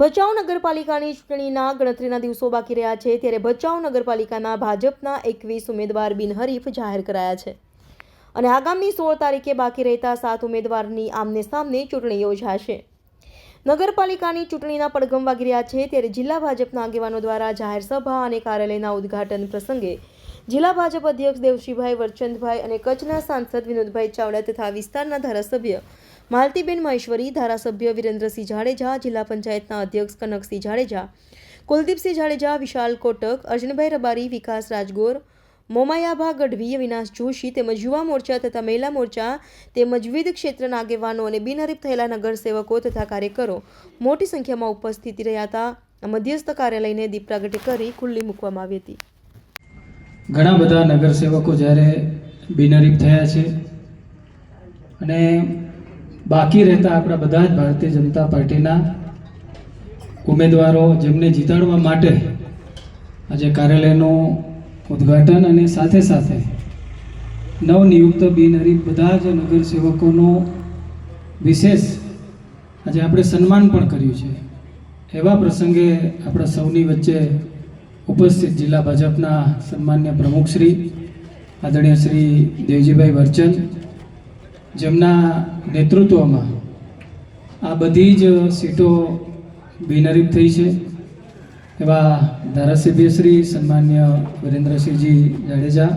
ભચાઉ નગરપાલિકાની ચૂંટણીના ગણતરીના દિવસો બાકી રહ્યા છે, ત્યારે ભચાઉ નગરપાલિકાના ભાજપના એકવીસ ઉમેદવાર બિનહરીફ જાહેર કરાયા છે. અને આગામી સોળ તારીખે બાકી રહેતા સાત ઉમેદવારની આમને સામને ચૂંટણી યોજાશે. નગરપાલિકાની ચૂંટણીના પડઘમ વાગી રહ્યા છે, ત્યારે જિલ્લા ભાજપના આગેવાનો દ્વારા જાહેર સભા અને કાર્યાલયના ઉદ્ઘાટન પ્રસંગે જિલ્લા ભાજપ અધ્યક્ષ દેવશીભાઈ વરચંદભાઈ અને કચ્છના સાંસદ વિનોદભાઈ ચાવડા તથા વિસ્તારના ધારાસભ્ય માલતીબેન મહેશ્વરી, ધારાસભ્ય વિરેન્દ્રસિંહ જાડેજા, જિલ્લા પંચાયતના અધ્યક્ષ કનકસિંહ જાડેજા, કુલદીપસિંહ જાડેજા, વિશાલ કોટક, અર્જુનભાઈ રબારી, વિકાસ રાજગોર, મોમાયાભા ગઢવી, અવિનાશ જોશી તેમજ યુવા મોરચા તથા મહિલા મોરચા તેમજ વિવિધ ક્ષેત્રના આગેવાનો અને બિનહરીફ થયેલા નગરસેવકો તથા કાર્યકરો મોટી સંખ્યામાં ઉપસ્થિત રહ્યા હતા. મધ્યસ્થ કાર્યાલયને દીપ પ્રાગટ્ય કરી ખુલ્લી મૂકવામાં આવી હતી. ઘણા બધા નગરસેવકો જ્યારે બિનહરીફ થયા છે અને બાકી રહેતા આપણા બધા જ ભારતીય જનતા પાર્ટીના ઉમેદવારો જેમને જીતાડવા માટે આજે કાર્યાલયનું ઉદ્ઘાટન અને સાથે સાથે નવનિયુક્ત બિનહરીફ બધા જ નગરસેવકોનું વિશેષ આજે આપણે સન્માન પણ કર્યું છે. એવા પ્રસંગે આપણા સૌની વચ્ચે ઉપસ્થિત જિલ્લા ભાજપના સન્માન્ય પ્રમુખ શ્રી, આદરણીય શ્રી દેવજીભાઈ વરચંદ જેમના નેતૃત્વમાં આ બધી જ સીટો બિનહરીફ થઈ છે. એવા ધારાસભ્ય શ્રી, સન્માન્ય વિરેન્દ્રસિંહજી જાડેજા